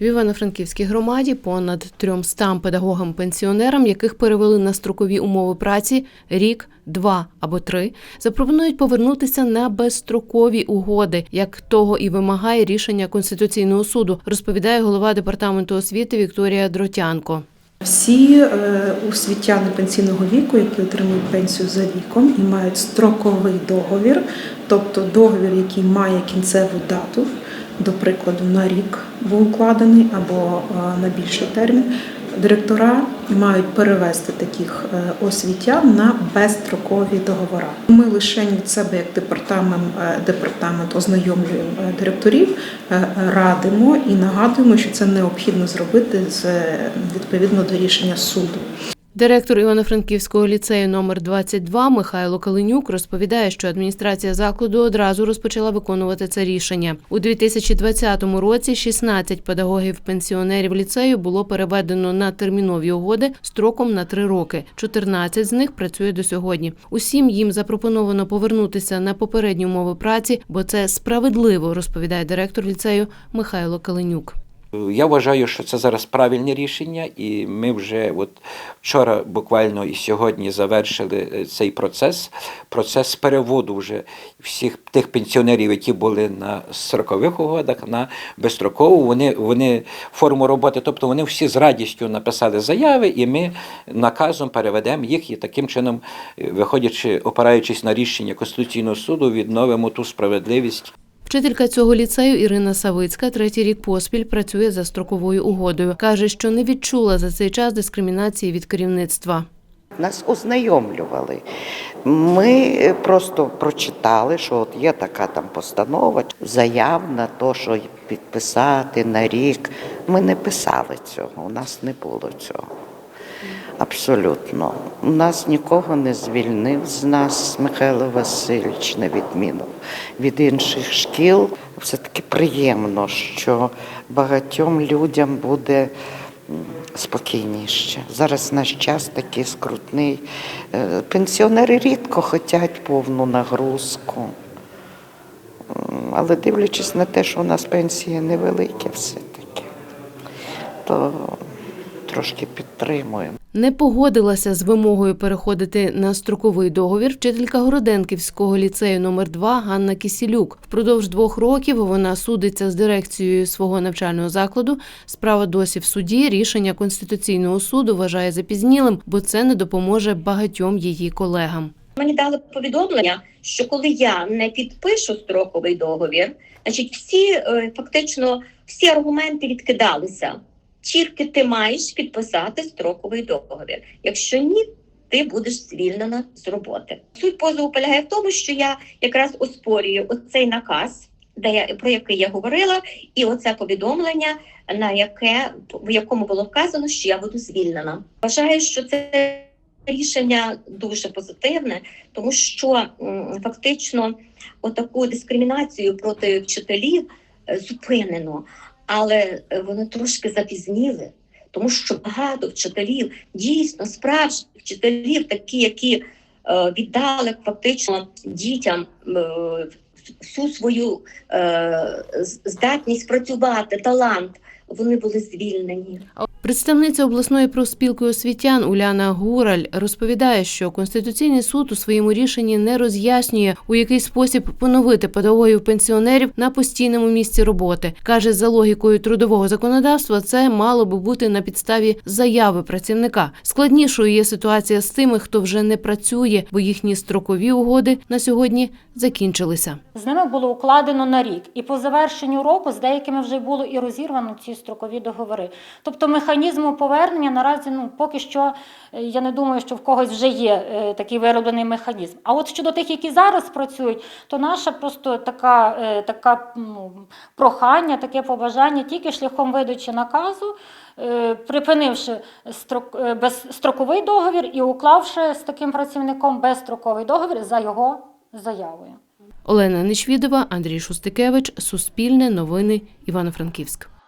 В Івано-Франківській громаді понад 300 педагогам-пенсіонерам, яких перевели на строкові умови праці рік, два або три, запропонують повернутися на безстрокові угоди, як того і вимагає рішення Конституційного суду, розповідає голова департаменту освіти Вікторія Дротянко. Всі е, освітяни пенсійного віку, які отримують пенсію за віком і мають строковий договір, тобто договір, який має кінцеву дату, до прикладу, на рік був укладений або е, на більший термін. Директора мають перевести таких е, освітян на безстрокові договори. Ми лише від себе, як департамент, е, департамент ознайомлюємо директорів, радимо і нагадуємо, що це необхідно зробити з відповідно до рішення суду. Директор Івано-Франківського ліцею номер 22 Михайло Калинюк розповідає, що адміністрація закладу одразу розпочала виконувати це рішення. У 2020 році 16 педагогів-пенсіонерів ліцею було переведено на термінові угоди строком на три роки. 14 з них працює до сьогодні. Усім їм запропоновано повернутися на попередні умови праці, бо це справедливо, розповідає директор ліцею Михайло Калинюк. Я вважаю, що це зараз правильне рішення, і ми вже от вчора буквально і сьогодні завершили е, цей процес. Процес переводу вже всіх тих пенсіонерів, які були на строкових угодах, на безстрокову. Вони, вони форму роботи, тобто вони всі з радістю написали заяви, і ми наказом переведемо їх і таким чином, е, виходячи, опираючись на рішення Конституційного суду, відновимо ту справедливість. Вчителька цього ліцею Ірина Савицька третій рік поспіль працює за строковою угодою. каже, що не відчула за цей час дискримінації від керівництва. Нас ознайомлювали. Ми просто прочитали, що от є така там постанова, заяв на те, що підписати на рік. Ми не писали цього, у нас не було цього. Абсолютно. У нас нікого не звільнив з нас Михайло Васильович, на відміну від інших шкіл. Все-таки приємно, що багатьом людям буде спокійніше. Зараз наш час такий скрутний. Е, Пенсіонери рідко хочуть повну нагрузку. Але дивлячись на те, що у нас пенсії невеликі все-таки, то трошки підтримуємо. Не погодилася з вимогою переходити на строковий договір вчителька Городенківського ліцею номер 2 Ганна Кісілюк. Впродовж двох років вона судиться з дирекцією свого навчального закладу. Справа досі в суді. Рішення Конституційного суду вважає запізнілим, бо це не допоможе багатьом її колегам. Мені дали повідомлення, що коли я не підпишу строковий договір, значить всі е, фактично всі аргументи відкидалися. Тільки ти маєш підписати строковий договір. Якщо ні, ти будеш звільнена з роботи. Суть позову полягає в тому, що я якраз оспорюю оцей наказ, де я про який я говорила, і оце повідомлення, на яке в якому було вказано, що я буду звільнена. Вважаю, що це рішення дуже позитивне, тому що фактично отаку дискримінацію проти вчителів е, зупинено, але е, вони трошки запізніли, тому що багато вчителів, дійсно справжніх вчителів, такі, які е, віддали фактично дітям е, всю свою е, здатність працювати, талант, вони були звільнені. Представниця обласної профспілки освітян Уляна Гураль розповідає, що Конституційний суд у своєму рішенні не роз'яснює, у який спосіб поновити педагогів пенсіонерів на постійному місці роботи. каже, за логікою трудового законодавства, це мало би бути на підставі заяви працівника. Складнішою є ситуація з тими, хто вже не працює, бо їхні строкові угоди на сьогодні закінчилися. З ними було укладено на рік, і по завершенню року з деякими вже було і розірвано ці строкові договори. Тобто механізму повернення наразі ну поки що е, я не думаю, що в когось вже є е, такий вироблений механізм. А от щодо тих, які зараз працюють, то наша просто така, е, така ну, прохання, таке побажання тільки шляхом видачі наказу. Припинивши строк, безстроковий договір і уклавши з таким працівником безстроковий договір за його заявою. Олена Нечвідова, Андрій Шустикевич, Суспільне новини, Івано-Франківськ.